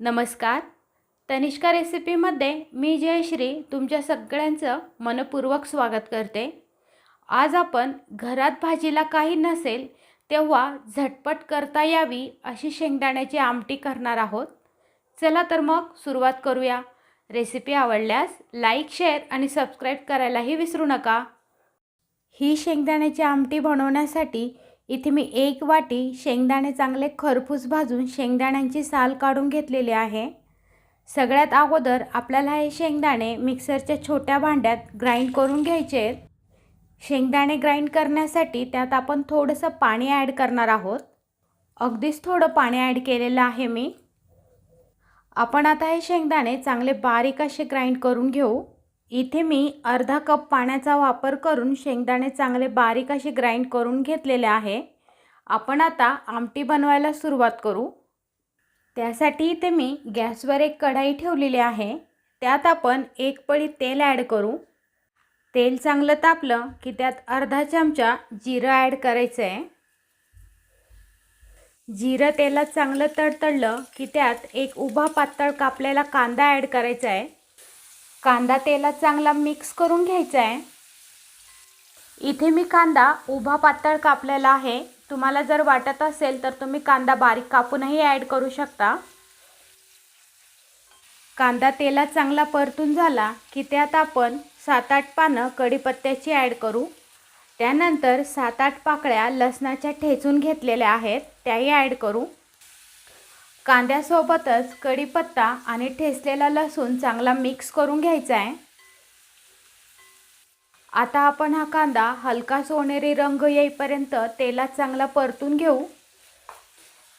नमस्कार. तनिष्का रेसिपीमध्ये मी जयश्री तुमच्या सगळ्यांचं मनपूर्वक स्वागत करते. आज आपण घरात भाजीला काही नसेल तेव्हा झटपट करता यावी अशी शेंगदाण्याची आमटी करणार आहोत. चला तर मग सुरुवात करूया. रेसिपी आवडल्यास लाईक शेअर आणि सबस्क्राईब करायलाही विसरू नका. ही शेंगदाण्याची आमटी बनवण्यासाठी इथे मी एक वाटी शेंगदाणे चांगले खरपूस भाजून शेंगदाण्यांची साल काढून घेतलेली आहे. सगळ्यात अगोदर आपल्याला हे शेंगदाणे मिक्सरच्या छोट्या भांड्यात ग्राइंड करून घ्यायचे आहेत. शेंगदाणे ग्राइंड करण्यासाठी त्यात आपण थोडंसं पाणी ॲड करणार आहोत. अगदीच थोडं पाणी ॲड केलेलं आहे मी. आपण आता हे शेंगदाणे चांगले बारीक असे ग्राइंड करून घेऊ. इथे मी अर्धा कप पाण्याचा वापर करून शेंगदाणे चांगले बारीक असे ग्राइंड करून घेतलेले आहे. आपण आता आमटी बनवायला सुरुवात करू. त्यासाठी इथे मी गॅसवर एक कढाई ठेवलेली आहे. त्यात आपण एक पळी तेल ॲड करू. तेल चांगलं तापलं की त्यात अर्धा चमचा जिरं ॲड करायचं आहे जिरं तेलात चांगलं तडतडलं की त्यात एक उभा पातळ कापलेला कांदा ॲड करायचा आहे कांदा तेलात चांगला मिक्स करून घ्यायचा आहे. इथे मी कांदा उभा पातळ कापलेला आहे. तुम्हाला जर वाटत असेल तर तुम्ही कांदा बारीक कापूनही ॲड करू शकता. कांदा तेलात चांगला परतून झाला की त्यात आपण सात आठ पानं कढीपत्त्याची ॲड करू. त्यानंतर सात आठ पाकळ्या लसणाच्या ठेचून घेतलेल्या आहेत त्याही ॲड करू. कांद्यासोबतच कढीपत्ता आणि ठेचलेला लसूण चांगला मिक्स करून घ्यायचा आहे. आता आपण हा कांदा हलका सोनेरी रंग येईपर्यंत तेलात चांगला परतून घेऊ.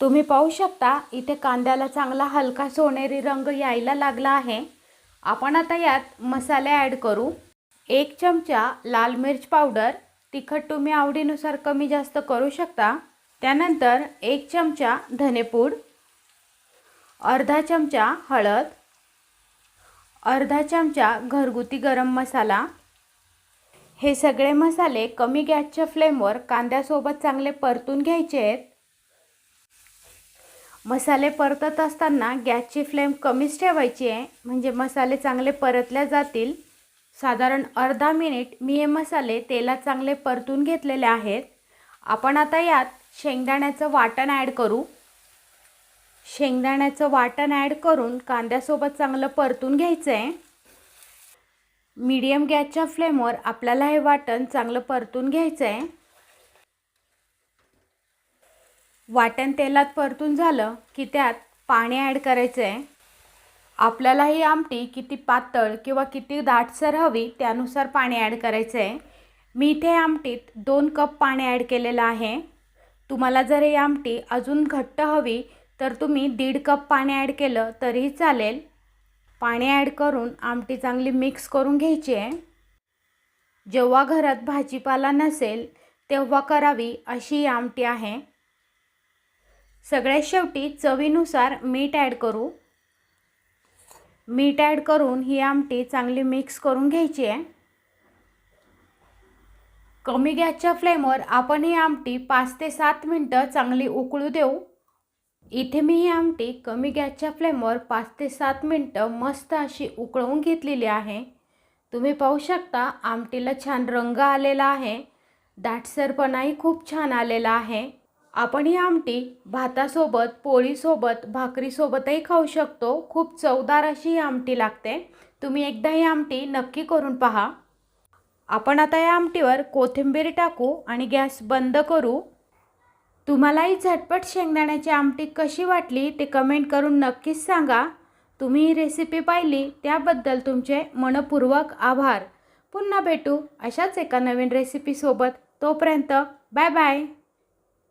तुम्ही पाहू शकता इथे कांद्याला चांगला हलका सोनेरी रंग यायला लागला आहे. आपण आता यात मसाले ॲड करू. एक चमचा लाल मिर्च पावडर तिखट तुम्ही आवडीनुसार कमी जास्त करू शकता. त्यानंतर एक चमचा धनेपूड अर्धा चमचा हळद अर्धा चमचा घरगुती गरम मसाला. हे सगळे मसाले कमी गॅसच्या फ्लेमवर कांद्यासोबत चांगले परतून घ्यायचे आहेत. मसाले परतत असताना गॅसची फ्लेम कमीच ठेवायची आहे. म्हणजे मसाले चांगले परतल्या जातील. साधारण अर्धा मिनिट मी हे मसाले तेलात चांगले परतून घेतलेले आहेत. आपण आता यात शेंगदाण्याचं वाटण ॲड करू. शेंगदाण्याचं वाटण ॲड करून कांद्यासोबत चांगलं परतून घ्यायचं आहे मीडियम गॅसच्या फ्लेमवर आपल्याला हे वाटण चांगलं परतून घ्यायचं आहे वाटण तेलात परतून झालं की त्यात पाणी ॲड करायचं आहे आपल्याला ही आमटी किती पातळ किंवा किती दाटसर हवी त्यानुसार पाणी ॲड करायचं आहे मी इथे आमटीत दोन कप पाणी ॲड केलेलं आहे. तुम्हाला जर ही आमटी अजून घट्ट हवी तर तुम्ही दीड कप पाणी ॲड केलं तरीही चालेल. पाणी ॲड करून आमटी चांगली मिक्स करून घ्यायची आहे. जेव्हा घरात भाजीपाला नसेल तेव्हा करावी अशी आमटी आहे. सगळ्यात शेवटी चवीनुसार मीठ ॲड करू. मीठ ॲड करून ही आमटी चांगली मिक्स करून घ्यायची आहे. कमी गॅसच्या फ्लेमवर आपण ही आमटी पाच ते सात मिनटं चांगली उकळू देऊ. इथे मी ही आमटी कमी गॅसच्या फ्लेमवर पाच ते सात मिनटं मस्त अशी उकळवून घेतलेली आहे. तुम्ही पाहू शकता आमटीला छान रंग आलेला आहे. दाटसरपणाही खूप छान आलेला आहे. आपण ही आमटी भातासोबत पोळीसोबत भाकरीसोबतही खाऊ शकतो. खूप चवदार अशी ही आमटी लागते. तुम्ही एकदा ही आमटी नक्की करून पहा. आपण आता या आमटीवर कोथिंबीर टाकू आणि गॅस बंद करू. तुम्हालाही झटपट शेंगदाण्याची आमटी कशी वाटली ते कमेंट करून नक्कीच सांगा. तुम्ही ही रेसिपी पाहिली त्याबद्दल तुमचे मनपूर्वक आभार. पुन्हा भेटू अशाच एका नवीन रेसिपीसोबत तोपर्यंत बाय बाय